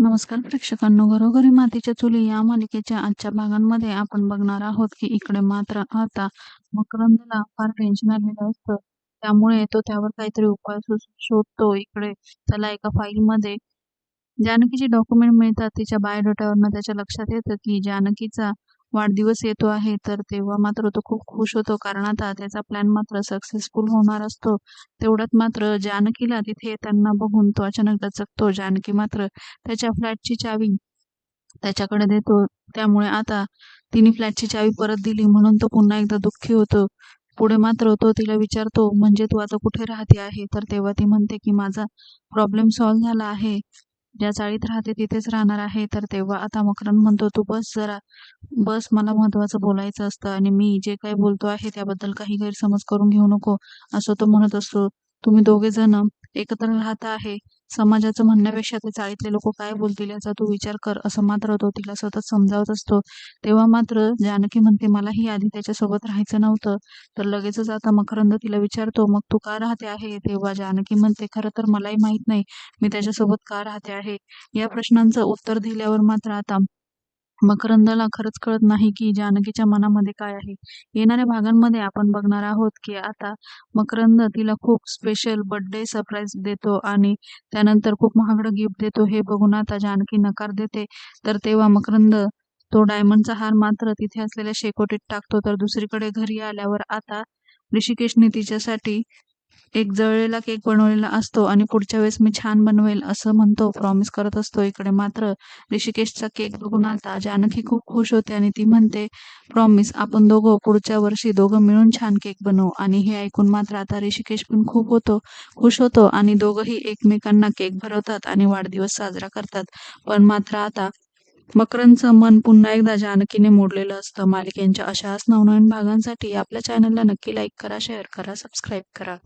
नमस्कार प्रेक्षकांनो घरोघरी मातीच्या चुली या मालिकेच्या आजच्या भागांमध्ये आपण बघणार आहोत की इकडे मात्र आता मकरंदला फार टेन्शन आलेलं असतं. त्यामुळे तो त्यावर काहीतरी उपाय शोधतो. इकडे त्याला एका फाईल मध्ये जानकीचे डॉक्युमेंट मिळतात. तिच्या बायोडेटावरनं त्याच्या लक्षात येतं की जानकीचा वाढदिवस येतो आहे तर तेव्हा मात्र तो खूप खुश होतो. कारण आता त्याचा प्लॅन मात्र सक्सेसफुल होणार असतो. तेवढ्यात मात्र जानकीला तिथे येताना बघून तो अचानक दचकतो. जानकी मात्र त्याच्या फ्लॅटची चावी त्याच्याकडे देतो. त्यामुळे आता तिने फ्लॅटची चावी परत दिली म्हणून तो पुन्हा एकदा दुःखी होतो. पुढे मात्र तो तिला विचारतो म्हणजे तू आता कुठे राहते आहे? तर तेव्हा ती म्हणते की माझा प्रॉब्लेम सॉल्व्ह झाला आहे. ज्या चाळीत राहते तिथेच राहणार आहे. तर तेव्हा आता मकरन म्हणतो तू बस जरा बस मला महत्वाचं बोलायचं असतं आणि मी जे काही बोलतो आहे त्याबद्दल काही गैरसमज करून घेऊ नको असं तो म्हणत असतो. तुम्ही दोघे जण एकत्र राहता आहे. समाजाचं म्हणण्यापेक्षा ते चाळीतले लोक काय बोलतील याचा तू विचार कर असं मात्र तो तिला सतत समजावत असतो. तेव्हा मात्र जानकी म्हणते मलाही आधी त्याच्यासोबत राहायचं नव्हतं तर लगेचच आता मकरंद तिला विचारतो मग तू का राहते आहे तेव्हा जानकी म्हणते खरं तर मलाही माहीत नाही मी त्याच्यासोबत का राहते आहे? या प्रश्नांचं उत्तर दिल्यावर मात्र आता मकरंदला खरंच कळत नाही की जानकीच्या मनामध्ये काय आहे. येणाऱ्या भागांमध्ये आपण बघणार आहोत की आता मकरंद तिला खूप स्पेशल बर्थडे सरप्राईज देतो आणि त्यानंतर खूप महागडं गिफ्ट देतो. हे बघून आता जानकी नकार देते. तर तेव्हा मकरंद तो डायमंडचा हार मात्र तिथे असलेल्या शेकोटीत टाकतो. तर दुसरीकडे घरी आल्यावर आता ऋषिकेशने तिच्यासाठी एक जळलेला केक बनवलेला असतो आणि पुढच्या वेळेस मी छान बनवेल असं म्हणतो. प्रॉमिस करत असतो इकडे मात्र ऋषिकेशचा केक बघून आता जानकी खूप खुश होते आणि ती म्हणते प्रॉमिस आपण दोघं पुढच्या वर्षी दोघं मिळून छान केक बनवू. आणि हे ऐकून मात्र आता ऋषिकेश पण खूप होतो खुश होतो आणि दोघंही एकमेकांना केक भरवतात आणि वाढदिवस साजरा करतात. पण मात्र आता मकरंदचं मन पुन्हा एकदा जानकीने मोडलेलं असतं. मालिकेंच्या अशाच नवनवीन भागांसाठी आपल्या चॅनलला नक्की लाईक करा शेअर करा सबस्क्राईब करा.